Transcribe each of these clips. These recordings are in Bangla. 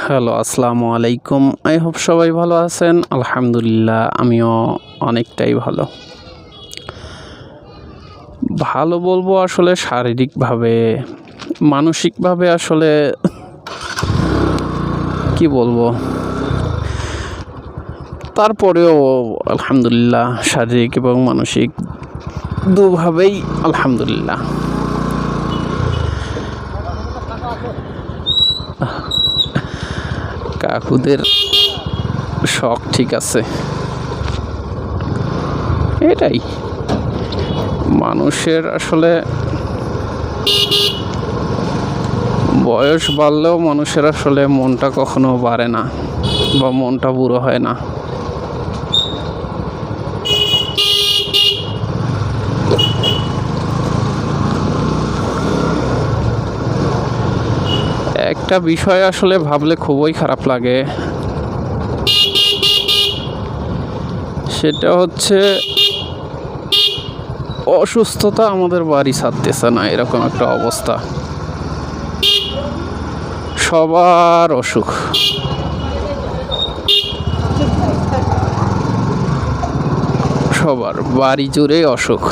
হ্যালো, আসসালামু আলাইকুম। আই হোপ সবাই ভালো আছেন। আলহামদুলিল্লাহ, আমিও অনেকটাই ভালো। ভালো বলব আসলে শারীরিকভাবে, মানসিকভাবে আসলে কি বলব? তারপরেও আলহামদুলিল্লাহ, শারীরিক এবং মানসিক দুভাবেই আলহামদুলিল্লাহ। কাকুদের শখ ঠিক আছে। এটাই। মানুষের আসলে বয়স বাড়লেও মানুষের আসলে মনটা কখনো বাড়ে না বা মনটা বুড়ো হয় না। একটা বিষয় আসলে ভাবলে খুবই খারাপ লাগে। সেটা হচ্ছে, অসুস্থতা আমাদের বাড়ি ছাড়তেছে না, এরকম একটা অবস্থা। সবার অসুখ। সবার, বাড়ি জুড়ে অসুখ।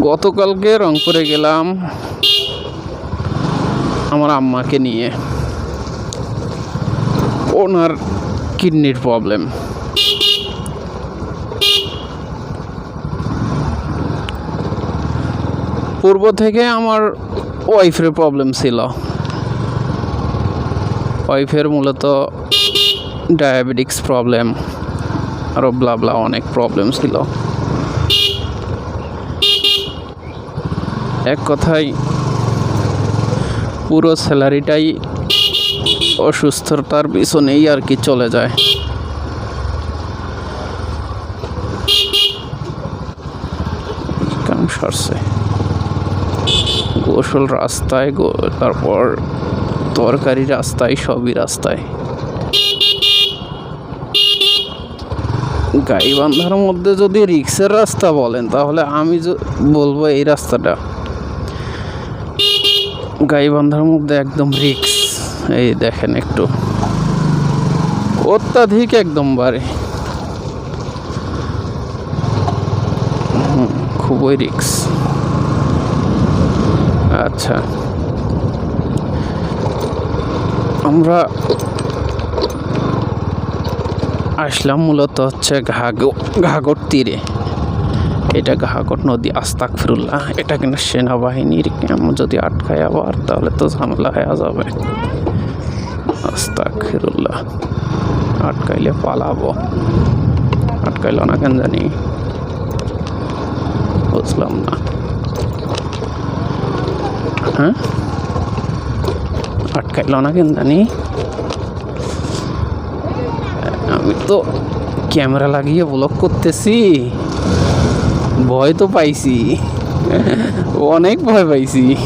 গতকালকে রংপুরে গেলাম আমার আম্মাকে নিয়ে। ওনার কিডনির প্রবলেম। পূর্ব থেকে আমার ওয়াইফের প্রবলেম ছিল। ওয়াইফের মূলত ডায়াবেটিক্স প্রবলেম আরও ব্লাবলা অনেক প্রবলেম ছিল। এক কথায়, পুরো স্যালারিটাই অসুস্থতার পিছনেই আর কি চলে যায়। সারছে? গোসল রাস্তায় তারপর তরকারি রাস্তায়, সবই রাস্তায়। গাইবান্ধার মধ্যে যদি রিক্সের রাস্তা বলেন, তাহলে আমি বলব এই রাস্তাটা। গাইবান্ধার মধ্যে একদম রিক্স। এই দেখেন একটু। অত্যাধিক একদম বাড়ে। খুবই রিক্স। আচ্ছা। আমরা আসলাম মূলত হচ্ছে ঘাগর ঘাগর তীরে। এটা ঘাগর নদী আস্তাক ফিরুল্লাহ এটা কিনা সেনাবাহিনীর ক্যাম্প, যদি আটকায় আবার, তাহলে তো ঝামেলা হয়ে যাবে। আস্তাক ফিরুল্লাহ আটকাইলে পালাবো। আটকাইল না কেন জানি? বুঝলাম না। হ্যাঁ? আটকাইল না কেন জানি? আমি তো ক্যামেরা লাগিয়ে ব্লক করতেছি। ভয় তো পাইছি। অনেক ভয় পাইছি।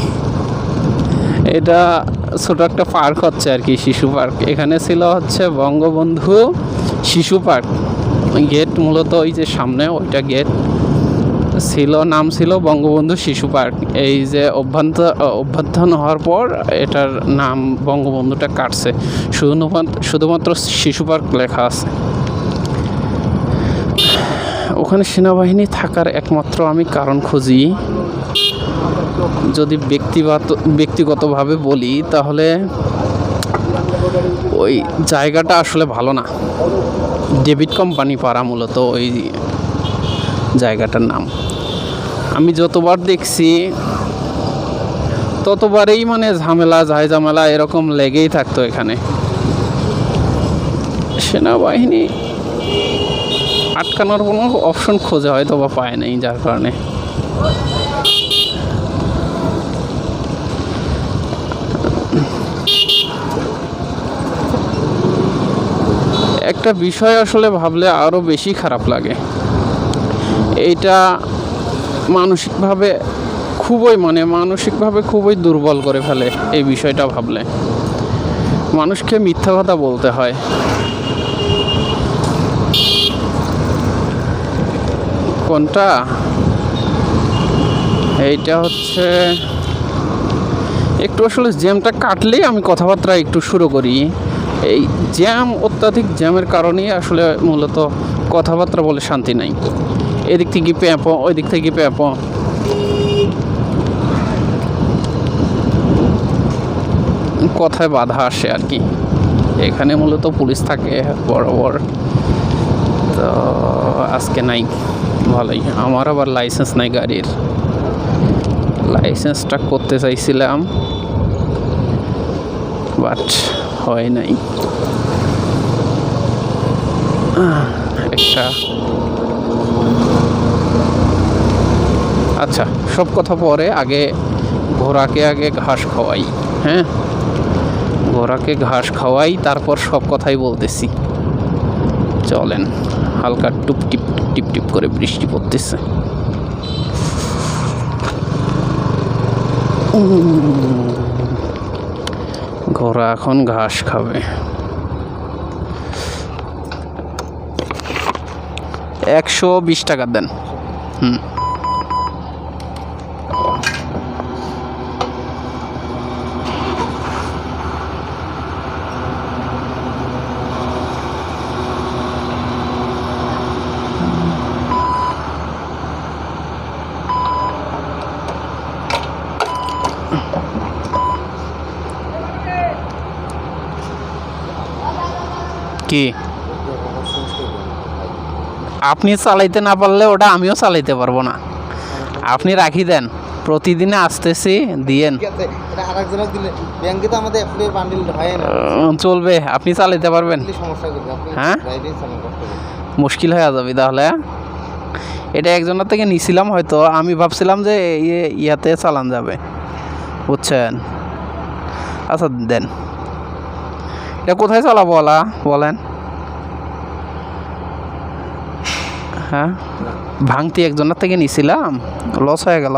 এটা ছোট একটা পার্ক হচ্ছে আর কি, শিশু পার্ক। এখানে ছিল হচ্ছে বঙ্গবন্ধু শিশু পার্ক। গেট মূলত ওই যে সামনে ওইটা গেট। ছিল, নাম ছিল বঙ্গবন্ধু শিশু পার্ক। এই যে অভ্যন্ত অভ্যর্থন হওয়ার পর এটার নাম বঙ্গবন্ধুটা কাটছে। শুধুমাত্র শুধুমাত্র শিশু পার্ক লেখা আছে। ওখানে সেনাবাহিনী থাকার একমাত্র আমি কারণ খুঁজি। যদি ব্যক্তিগত, ব্যক্তিগতভাবে বলি, তাহলে ওই জায়গাটা আসলে ভালো না। ডেবিট কোম্পানি পাড়া মূলত ওই জায়গাটার নাম। আমি যতবার দেখছি, ততবারেই মানে ঝামেলা যায় ঝামেলা এরকম লেগেই থাকতো এখানে। সেনাবাহিনী আটকানোর কোনো অপশন খোঁজে হয়তো বা পায় নাই, যার কারণে। একটা বিষয় আসলে ভাবলে আরও বেশি খারাপ লাগে। এইটা মানসিকভাবে খুবই মানে মানসিকভাবে খুবই দুর্বল করে ফেলে এই বিষয়টা ভাবলে। মানুষকে মিথ্যা কথা বলতে হয়। কোনটা? এইটা হচ্ছে একটু আসলে জ্যামটা কাটলেই আমি কথাবার্তা একটু শুরু করি। এই জ্যাম অত্যাধিক জ্যামের কারণেই আসলে মূলত কথাবার্তা বলে শান্তি নাই। এদিক থেকে প্যাঁপ ওই দিক থেকে প্যাঁপ। কথায় বাধা আসে আর কি। এখানে মূলত পুলিশ থাকে বরাবর তো আজকে নাই, ভালোই। আমার আবার লাইসেন্স নাই গাড়ির। লাইসেন্সটা করতে চাইছিলাম বাট হয় নাই। একটা আচ্ছা সব কথা পরে আগে ঘোড়াকে আগে ঘাস খাওয়াই হ্যাঁ? ঘোড়াকে ঘাস খাওয়াই, তারপর সব কথাই বলতেছি। চলেন। হালকা টুপ টিপ টিপ টিপ করে বৃষ্টি পড়তেছে। ঘোড়া এখন ঘাস খাবে। একশো বিশ টাকা দেন। হুম। কি? আপনি চালাইতে না পারলে ওটা আমিও চালাইতে পারব না। আপনি রাখি দেন, প্রতিদিনে আসতেছি, দিয়েন। হয় চলবে, আপনি চালাইতে পারবেন। হ্যাঁ? মুশকিল হয়ে যাবে তাহলে এটা একজনের থেকে নিছিলাম হয়তো, আমি ভাবছিলাম যে ইয়ে ইয়াতে চালান যাবে। বুঝছেন? আচ্ছা দেন। এটা কোথায় চালাবো বলা বলেন। হ্যাঁ? ভাঙতি একজনের থেকে নিছিলাম লস হয়ে গেল।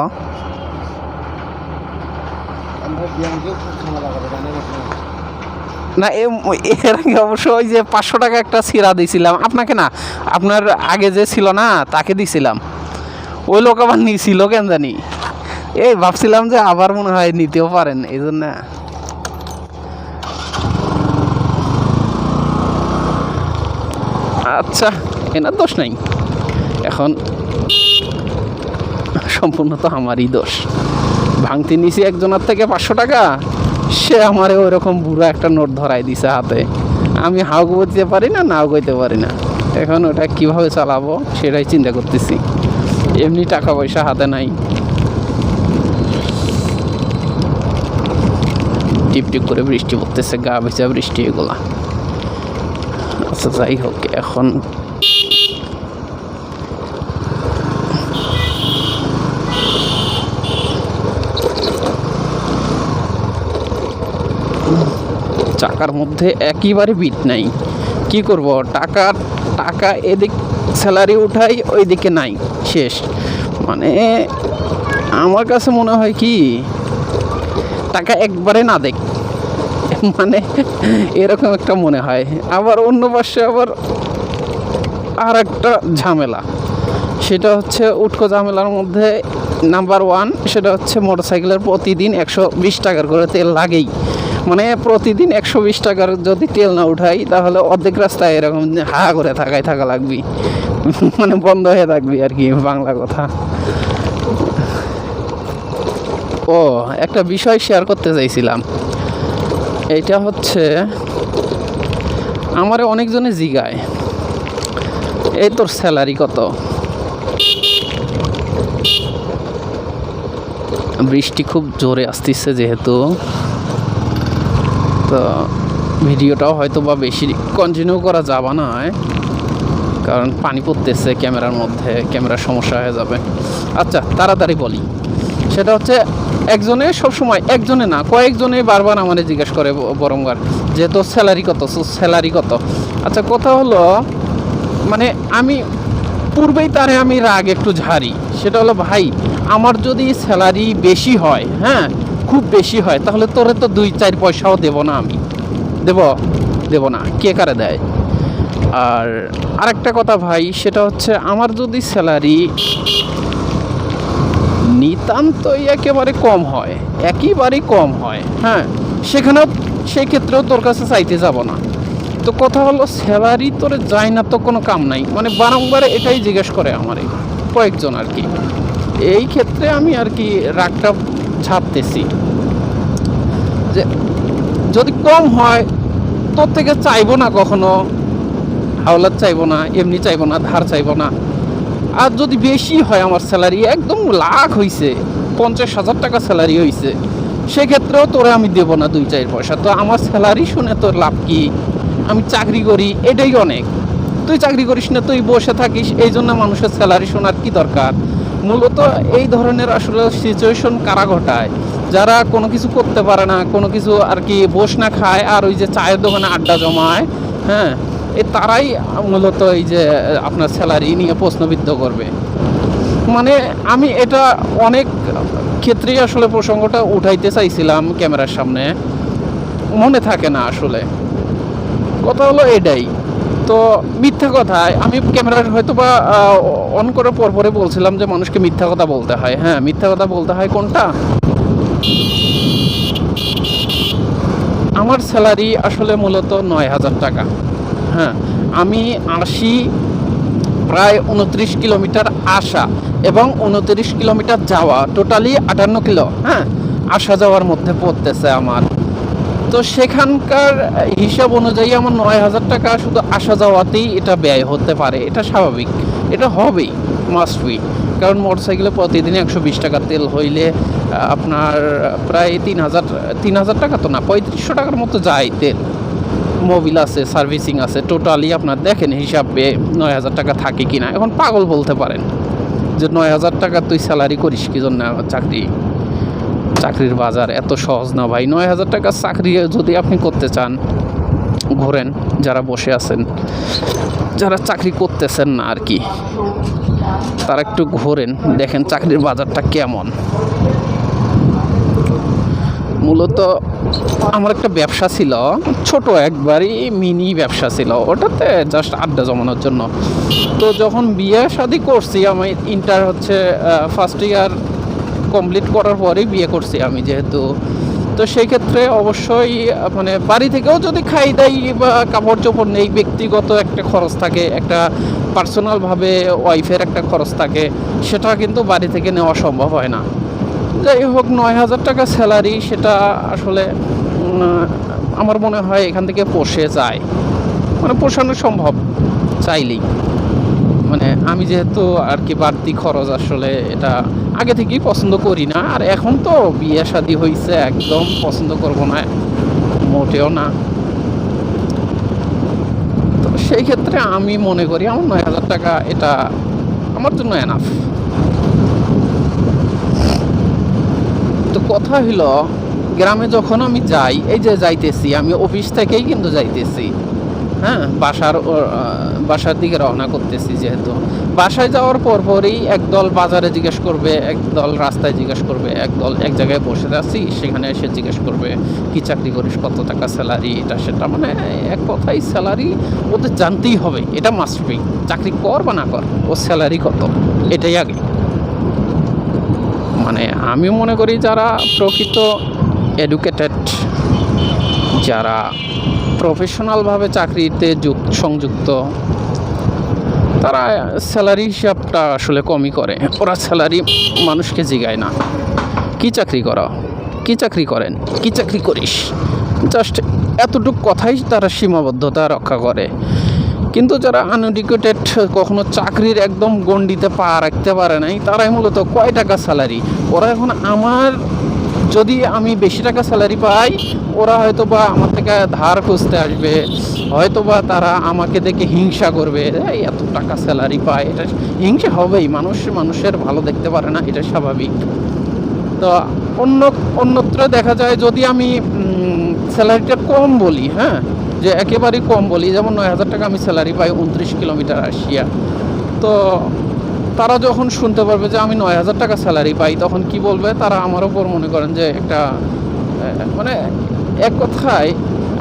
না এর আগে অবশ্য ওই যে পাঁচশো টাকা একটা সিরা দিয়েছিলাম আপনাকে না, আপনার আগে যে ছিল না, তাকে দিছিলাম। ওই লোক আবার নিছিল কেন জানি? এই ভাবছিলাম যে আবার মনে হয় নিতেও পারেন, এই জন্য। আচ্ছা এনার দোষ নাই। এখন সম্পূর্ণ তো আমারই দোষ। ভাঙতে নিছি একজনের থেকে পাঁচশো টাকা, সে আমারে ওই রকম বুড়ো একটা নোট ধরাই দিছে হাতে। আমি হাও বলতে পারি না, নাও কইতে পারি না। এখন ওটা কীভাবে চালাবো, সেটাই চিন্তা করতেছি। এমনি টাকা পয়সা হাতে নাই। টিপ টিপ করে বৃষ্টি পড়তেছে, গা ভেজা বৃষ্টি এগুলা। আচ্ছা যাই হোক এখন। চাকার মধ্যে একেবারে বিট নাই। কি করব? টাকা টাকা এদিক স্যালারি উঠাই, ওইদিকে নাই। শেষ। মানে আমার কাছে মনে হয় কি, টাকা একবারে না দেখ মানে এরকম একটা মনে হয়। আবার অন্য পাশে আবার আর একটা ঝামেলা। সেটা হচ্ছে উটকো ঝামেলার মধ্যে নাম্বার ওয়ান সেটা হচ্ছে মোটরসাইকেলের প্রতিদিন একশো বিশ টাকার করে তেল লাগেই। মানে প্রতিদিন একশো বিশ টাকার যদি তেল না উঠাই, তাহলে অর্ধেক রাস্তায় এরকম হা করে থাকাই থাকা লাগবি। মানে বন্ধ হয়ে থাকবি আর কি বাংলা কথা। ও, একটা বিষয় শেয়ার করতে চাইছিলাম। এটা হচ্ছে আমারে অনেকজনে জিগায়। এই তোর স্যালারি কত? বৃষ্টি খুব জোরে আসতেছে যেহেতু। তো ভিডিওটাও হয়তো বা বেশি কন্টিনিউ করা যাবে না কারণ পানি পড়তেছে ক্যামেরার মধ্যে, ক্যামেরার সমস্যা হয়ে যাবে। আচ্ছা তাড়াতাড়ি বলি। সেটা হচ্ছে একজনে সবসময়, একজনে না, কয়েকজনে বারবার আমাদের জিজ্ঞেস করে বরংবার যে তোর স্যালারি কত স্যালারি কত? আচ্ছা কথা হলো মানে আমি, পূর্বেই তারে আমি রাগ একটু ঝাড়ি। সেটা হলো, ভাই, আমার যদি স্যালারি বেশি হয় হ্যাঁ খুব বেশি হয়, তাহলে তোরে তো দুই চার পয়সাও দেব না আমি। দেব দেব না, কে কারে দেয়? আর আরেকটা কথা ভাই, সেটা হচ্ছে, আমার যদি স্যালারি নিতান্তই একেবারে কম হয়, একেবারেই কম হয় হ্যাঁ? সেখানেও সেই ক্ষেত্রেও তোর কাছে চাইতে যাব না। তো কথা হলো, স্যালারি তোর যায় না তো কোনো কাম নাই। মানে বারংবার এটাই জিজ্ঞেস করে আমারে, কয়েকজন আর কি। এই ক্ষেত্রে আমি আর কি রাগটা ছাপতেছি যে যদি কম হয়, তোর থেকে চাইব না কখনো। হাওলাত চাইব না, এমনি চাইব না, ধার চাইব না। আর যদি বেশি হয় আমার স্যালারি একদম লাখ হইছে, পঞ্চাশ হাজার টাকা স্যালারি হইছে, সেক্ষেত্রেও তোরে আমি দেবো না দুই, চার পয়সা। তো আমার স্যালারি শুনে তোর লাভ কি? আমি চাকরি করি, এটাই অনেক। তুই চাকরি করিস না, তুই বসে থাকিস, এই জন্য মানুষের স্যালারি শোনার কি দরকার? মূলত এই ধরনের আসলে সিচুয়েশন কারা ঘটায়? যারা কোনো কিছু করতে পারে না, কোনো কিছু আর কি বস না খায়, আর ওই যে চায়ের দোকানে আড্ডা জমায় হ্যাঁ? এই তারাই মূলত এই যে, আপনার স্যালারি নিয়ে প্রশ্নবিদ্ধ করবে। মানে আমি এটা অনেক ক্ষেত্রেই আসলে প্রসঙ্গটা উঠাইতে চাইছিলাম ক্যামেরার সামনে। মনে থাকে না আসলে। কথা হলো এটাই। তো মিথ্যা কথায় আমি ক্যামেরার হয়তো বা অন করে পরপরে বলছিলাম যে মানুষকে মিথ্যা কথা বলতে হয়। হ্যাঁ মিথ্যা কথা বলতে হয় কোনটা? আমার স্যালারি আসলে মূলত নয় হাজার টাকা। হ্যাঁ আমি আসি প্রায় উনত্রিশ কিলোমিটার আসা এবং উনত্রিশ কিলোমিটার যাওয়া, টোটালি আটান্ন কিলো হ্যাঁ আসা যাওয়ার মধ্যে পড়তেছে আমার। তো সেখানকার হিসাব অনুযায়ী আমার নয় হাজার টাকা শুধু আসা যাওয়াতেই এটা ব্যয় হতে পারে। এটা স্বাভাবিক। এটা হবেই মাস্ট বি কারণ মোটরসাইকেলে প্রতিদিন একশো বিশ টাকা তেল হইলে আপনার প্রায় তিন হাজার তিন হাজার টাকা তো না, পঁয়ত্রিশশো টাকার মতো যায় তেল। মোবিল আছে, সার্ভিসিং আছে, টোটালি আপনার দেখেন হিসাবে নয় হাজার টাকা থাকে কি না এখন পাগল বলতে পারেন যে নয় হাজার টাকা তুই স্যালারি করিস, কি জন্য চাকরি? চাকরির বাজার এত সহজ না ভাই। নয় হাজার টাকার চাকরি যদি আপনি করতে চান, ঘোরেন, যারা বসে আছেন, যারা চাকরি করতেছেন না আর কি, তারা একটু ঘোরেন, দেখেন চাকরির বাজারটা কেমন। মূলত আমার একটা ব্যবসা ছিল, ছোট একবারই মিনি ব্যবসা ছিল, ওটাতে জাস্ট আড্ডা জমানোর জন্য। তো যখন বিয়ে শাদি করছি, আমি ইন্টার হচ্ছে ফার্স্ট ইয়ার কমপ্লিট করার পরেই বিয়ে করছি আমি যেহেতু। তো সেই ক্ষেত্রে অবশ্যই মানে বাড়ি থেকেও যদি খাই, দাই বা কাপড় চোপড় নেই, ব্যক্তিগত একটা খরচ থাকে, একটা পার্সোনালভাবে ওয়াইফের একটা খরচ থাকে, সেটা কিন্তু বাড়ি থেকে নেওয়া সম্ভব হয় না। যাই হোক, নয় হাজার টাকা স্যালারি সেটা আসলে আমার মনে হয় এখান থেকে পোষে যায়। মানে পোষানো সম্ভব, চাইলেই। মানে আমি যেহেতু আর কি বাড়তি খরচ আসলে এটা আগে থেকেই পছন্দ করি না, আর এখন তো বিয়ে শাদি হয়েছে একদম পছন্দ করব না, মোটেও না। তো সেই ক্ষেত্রে আমি মনে করি আমার নয় হাজার টাকা এটা আমার জন্য এনাফ তো কথা হইল, গ্রামে যখন আমি যাই, এই যে যাইতেছি, আমি অফিস থেকেই কিন্তু যাইতেছি। হ্যাঁ বাসার বাসার দিকে রওনা করতেছি যেহেতু। বাসায় যাওয়ার পর পরই একদল বাজারে জিজ্ঞেস করবে, একদল রাস্তায় জিজ্ঞেস করবে, একদল এক জায়গায় বসে আছি, সেখানে এসে জিজ্ঞেস করবে, কি চাকরি করিস? কত টাকা স্যালারি এটা সেটা? মানে এক কথাই স্যালারি ওদের জানতেই হবে, এটা মাস্ট বি চাকরি কর বা না কর ও স্যালারি কত? এটাই আগে। মানে আমি মনে করি যারা প্রকৃত এডুকেটেড যারা প্রফেশনালভাবে চাকরিতে যুক- সংযুক্ত, তারা স্যালারি হিসাবটা আসলে কমই করে। ওরা স্যালারি মানুষকে জিগায় না। কি চাকরি করো? কি চাকরি করেন? কি চাকরি করিস? জাস্ট এতটুক কথাই তারা সীমাবদ্ধতা রক্ষা করে। কিন্তু যারা আনএডুকেটেড কখনো চাকরির একদম গণ্ডিতে পা রাখতে পারে নাই, তারাই মূলত কয় টাকা স্যালারি ওরা এখন আমার, যদি আমি বেশি টাকা স্যালারি পাই, ওরা হয়তো বা আমার থেকে ধার খুঁজতে আসবে হয়তো বা তারা আমাকে দেখে হিংসা করবে এত টাকা স্যালারি পায়, এটা হিংসা হবেই, মানুষ, মানুষের ভালো দেখতে পারে না, এটা স্বাভাবিক। তো অন্য, অন্যত্র দেখা যায়, যদি আমি স্যালারিটা কম বলি হ্যাঁ যে একেবারেই কম বলি, যেমন নয় হাজার টাকা আমি স্যালারি পাই উনত্রিশ কিলোমিটার আসিয়া। তো তারা যখন শুনতে পারবে যে আমি নয় হাজার টাকা স্যালারি পাই, তখন কি বলবে? তারা আমার ওপর মনে করেন যে একটা মানে এক কথায়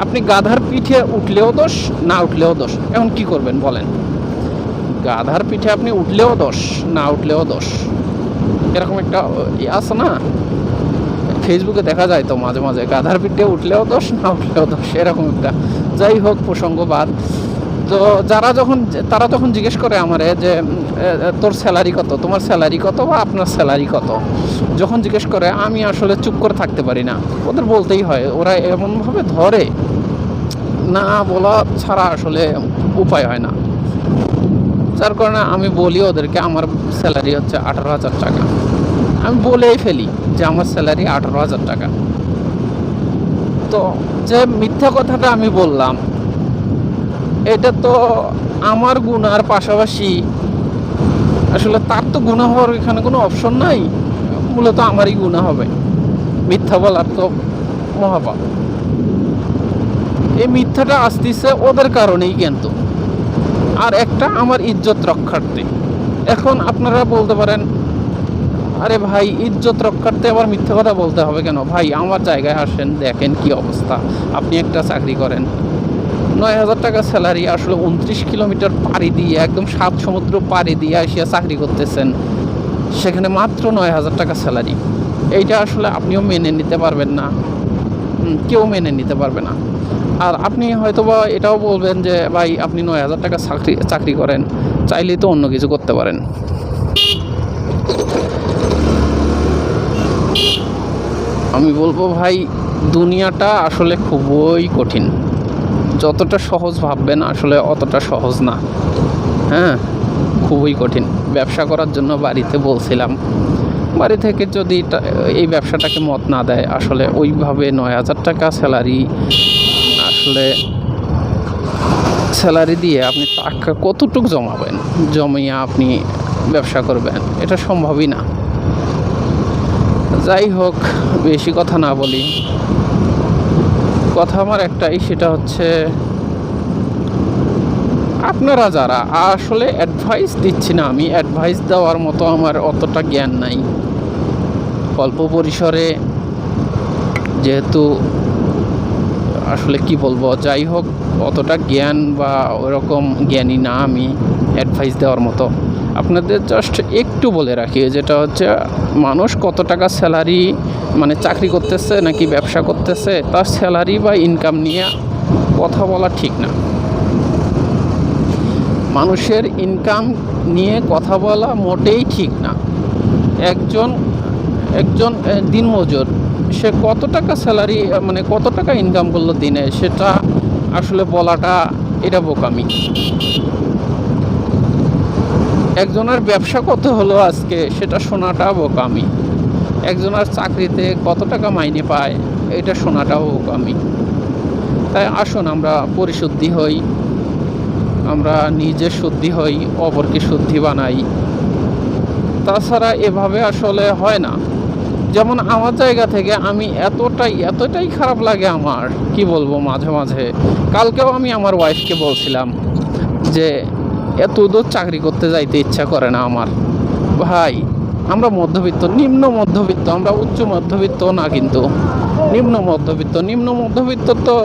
আপনি গাধার পিঠে উঠলেও দোষ, না উঠলেও দোষ। এখন কি করবেন বলেন? গাধার পিঠে আপনি উঠলেও দোষ, না উঠলেও দোষ। এরকম একটা আছে না? ফেসবুকে দেখা যায় তো মাঝে মাঝে, গাধার পিঠে উঠলেও দোষ, না উঠলেও দোষ, এরকম একটা। যাই হোক, প্রসঙ্গবাদ। তো যারা যখন, তারা তখন জিজ্ঞেস করে আমারে যে তোর স্যালারি কত? তোমার স্যালারি কত বা আপনার স্যালারি কত? যখন জিজ্ঞেস করে, আমি আসলে চুপ করে থাকতে পারি না। ওদের বলতেই হয়, ওরা এমনভাবে ধরে, না বলা ছাড়া আসলে উপায় হয় না। যার কারণে আমি বলি ওদেরকে, আমার স্যালারি হচ্ছে আঠারো হাজার টাকা। আমি বলেই ফেলি যে আমার স্যালারি আঠারো হাজার টাকা। তো যে মিথ্যা কথাটা আমি বললাম, এটা তো আমার গুণার পাশাপাশি আসলে তার তো গুণা হওয়ার এখানে কোনো অপশন নাই, মূলত আমারই গুণা হবে। মিথ্যা বলার তো মহাপাপ। এই মিথ্যাটা আসতেছে ওদের কারণেই কিন্তু। আর একটা আমার ইজ্জত রক্ষার্থে। এখন আপনারা বলতে পারেন আরে ভাই, ইজ্জত রক্ষার্থে আবার মিথ্যা কথা বলতে হবে কেন? ভাই, আমার জায়গায় আসেন, দেখেন কি অবস্থা। আপনি একটা চাকরি করেন। নয় হাজার টাকা স্যালারি আসলে উনত্রিশ কিলোমিটার পাড়ি দিয়ে, একদম সাত সমুদ্র পাড়ি দিয়ে আসিয়া চাকরি করতেছেন। সেখানে মাত্র নয় হাজার টাকা স্যালারি এইটা আসলে আপনিও মেনে নিতে পারবেন না। কেউ মেনে নিতে পারবে না। আর আপনি হয়তোবা এটাও বলবেন যে, ভাই, আপনি নয় হাজার টাকা চাকরি চাকরি করেন। চাইলেই তো অন্য কিছু করতে পারেন। আমি বলব ভাই, দুনিয়াটা আসলে খুবই কঠিন। যতটা সহজ ভাববেন, আসলে অতটা সহজ না। হ্যাঁ খুবই কঠিন। ব্যবসা করার জন্য বাড়িতে বলছিলাম। বাড়ি থেকে যদি এই ব্যবসাটাকে মত না দেয়, আসলে ওইভাবে নয় হাজার টাকা স্যালারি, আসলে স্যালারি দিয়ে আপনি টাকা কতটুক জমাবেন? জমিয়ে আপনি ব্যবসা করবেন। এটা সম্ভবই না। যাই হোক, বেশি কথা না বলি। কথা আমার একটাই, সেটা হচ্ছে, আপনারা যারা, আসলে অ্যাডভাইস দিচ্ছি না আমি অ্যাডভাইস দেওয়ার মতো আমার অতটা জ্ঞান নাই। অল্প পরিসরে যেহেতু, আসলে কি বলব, যাই হোক, অতটা জ্ঞান বা ওরকম জ্ঞানী না আমি অ্যাডভাইস দেওয়ার মতো। আপনাদের জাস্ট একটু বলে রাখি, যেটা হচ্ছে মানুষ কত টাকা স্যালারি মানে চাকরি করতেছে নাকি ব্যবসা করতেছে, তার স্যালারি বা ইনকাম নিয়ে কথা বলা ঠিক না। মানুষের ইনকাম নিয়ে কথা বলা মোটেই ঠিক না। একজন একজন দিনমজুর, সে কত টাকা স্যালারি মানে কত টাকা ইনকাম করল দিনে, সেটা আসলে বলাটা এটা বোকামি। একজনের ব্যবসা কত হলো আজকে, সেটা শোনাটা বোকামি। একজনের চাকরিতে কত টাকা মাইনে পায়, এটা শোনাটাও বোকামি। তাই আসুন আমরা পরিশুদ্ধি হই, আমরা নিজে শুদ্ধি হই, অপরকে শুদ্ধি বানাই। তাছাড়া এভাবে আসলে হয় না। যেমন আমার জায়গা থেকে আমি এতটাই এতটাই খারাপ লাগে আমার, কি বলব মাঝে মাঝে। কালকেও আমি আমার ওয়াইফকে বলছিলাম যে এত দূর চাকরি করতে যাইতে ইচ্ছা করে না আমার। ভাই, আমরা মধ্যবিত্ত, নিম্ন মধ্যবিত্ত, আমরা উচ্চ মধ্যবিত্ত না কিন্তু। নিম্ন মধ্যবিত্ত নিম্ন মধ্যবিত্ত তো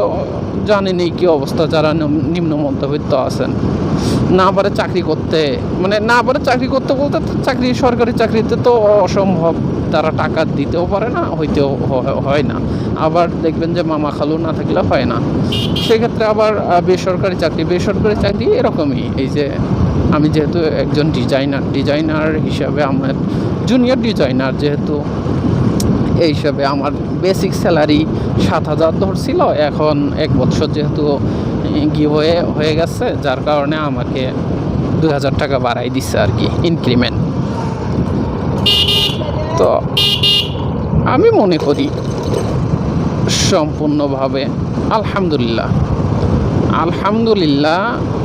জানেনই কি অবস্থা যারা নিম্ন মধ্যবিত্ত আছেন। না পারে চাকরি করতে মানে না পারে চাকরি করতে বলতে চাকরি, সরকারি চাকরিতে তো অসম্ভব তারা টাকা দিতেও পারে না, হইতেও হয় না। আবার দেখবেন যে মামা খালু না থাকলে হয় না। সেক্ষেত্রে আবার বেসরকারি চাকরি বেসরকারি চাকরি এরকমই। এই যে আমি যেহেতু একজন ডিজাইনার ডিজাইনার হিসাবে আমার, জুনিয়র ডিজাইনার যেহেতু, এই হিসাবে আমার বেসিক স্যালারি সাত হাজার ধরছিল, এখন এক বছর যেহেতু গিয়ে হয়ে গেছে, যার কারণে আমাকে দু হাজার টাকা বাড়াই দিচ্ছে আর কি ইনক্রিমেন্ট তো আমি মনে করি সম্পূর্ণভাবে আলহামদুলিল্লাহ। আলহামদুলিল্লাহ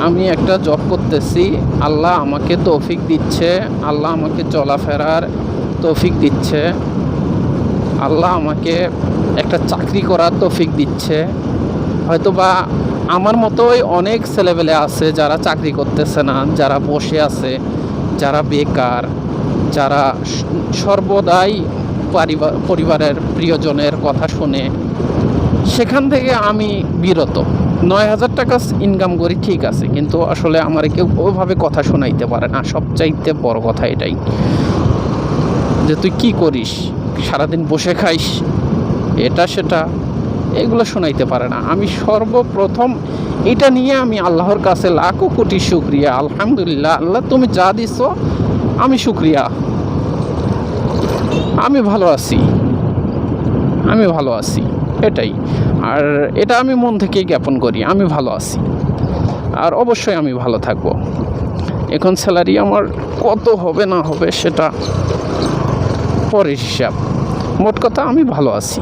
আমি একটা জব করতেছি, আল্লাহ আমাকে তৌফিক দিচ্ছে, আল্লাহ আমাকে চলাফেরার তৌফিক দিচ্ছে, আল্লাহ আমাকে একটা চাকরি করার তৌফিক দিচ্ছে হয়তোবা আমার মতোই অনেক ছেলেবেলে আছে যারা চাকরি করতেছে না, যারা বসে আছে, যারা বেকার, যারা সর্বদাই পরিবার পরিবারের প্রিয়জনের কথা শুনে সেখান থেকে আমি বিরত। নয় হাজার টাকা ইনকাম করি ঠিক আছে, কিন্তু আসলে আমার কেউ ওইভাবে কথা শোনাইতে পারে না। সবচাইতে বড় কথা এটাই যে তুই কি করিস? সারাদিন বসে খাইস, এটা সেটা। এগুলো শোনাইতে পারে না। আমি সর্বপ্রথম এটা নিয়ে আমি আল্লাহর কাছে লাখো কোটি শুক্রিয়া। আলহামদুলিল্লাহ, আল্লাহ তুমি যা দিছ, আমি শুক্রিয়া। আমি ভালো আছি। আমি ভালো আছি, এটাই। আর এটা আমি মন থেকেই জ্ঞাপন করি, আমি ভালো আছি। আর অবশ্যই আমি ভালো থাকব। এখন স্যালারি আমার কত হবে না হবে সেটা পরের হিসাব। মোট কথা আমি ভালো আছি।